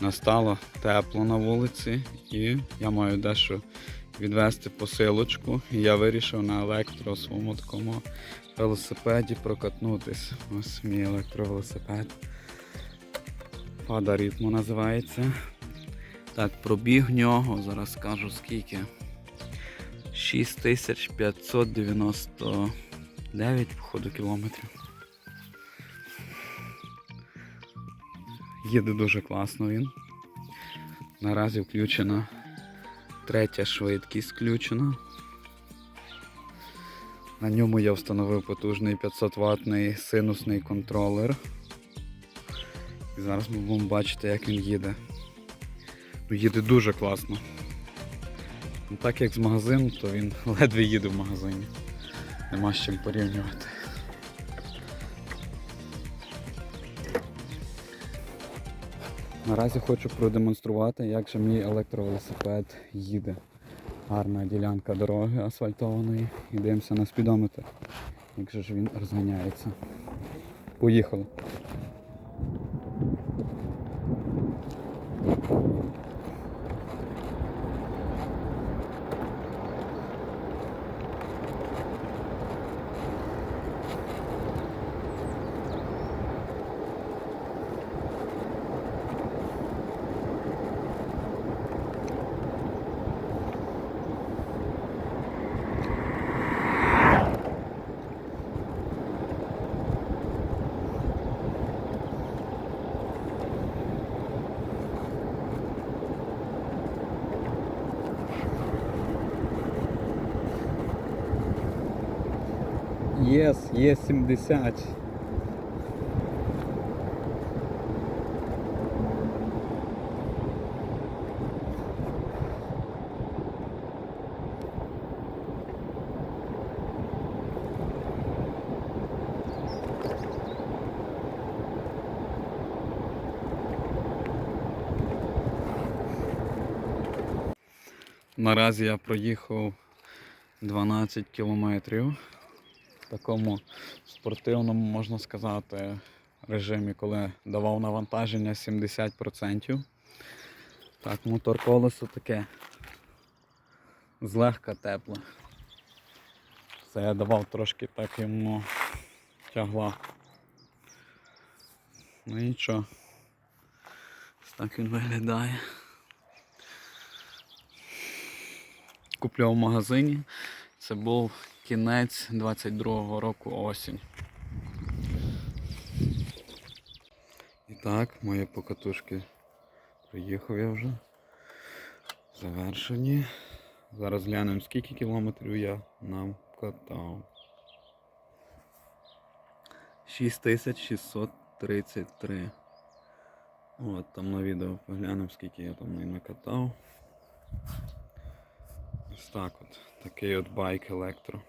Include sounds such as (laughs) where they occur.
Настало тепло на вулиці і я маю дещо відвести посилочку. І я вирішив на електро своєму такому велосипеді прокатнутись. Ось мій електровелосипед. Фада ритму називається. Так, пробіг нього, зараз скажу скільки. 6599 походу кілометрів. Їде дуже класно він. Наразі включена третя швидкість включена. На ньому я встановив потужний 500 ваттний синусний контролер. І зараз ми будемо бачити, як він їде. Ну, їде дуже класно. Ну, так як з магазину, то він (laughs) ледве їде в магазині. Нема з чим порівнювати. Наразі хочу продемонструвати, як же мій електровелосипед їде. Гарна ділянка дороги асфальтованої. І дивимося на спідометр. Як же ж він розганяється. Поїхали. Єс, є 70. Наразі я проїхав 12 кілометрів в такому спортивному, можна сказати, режимі, коли давав навантаження 70%. Так, мотор колесо таке злегка тепле. Це я давав трошки так йому тягла. Ну і. Ось так він виглядає. Купляв в магазині. Це був кінець 22-го року осінь. І так, мої покатушки приїхав я вже. Завершені. Зараз глянемо, скільки кілометрів я нам катав. 6633. От там на відео поглянемо, скільки я там не накатав. Ось так от. Такий от байк електро.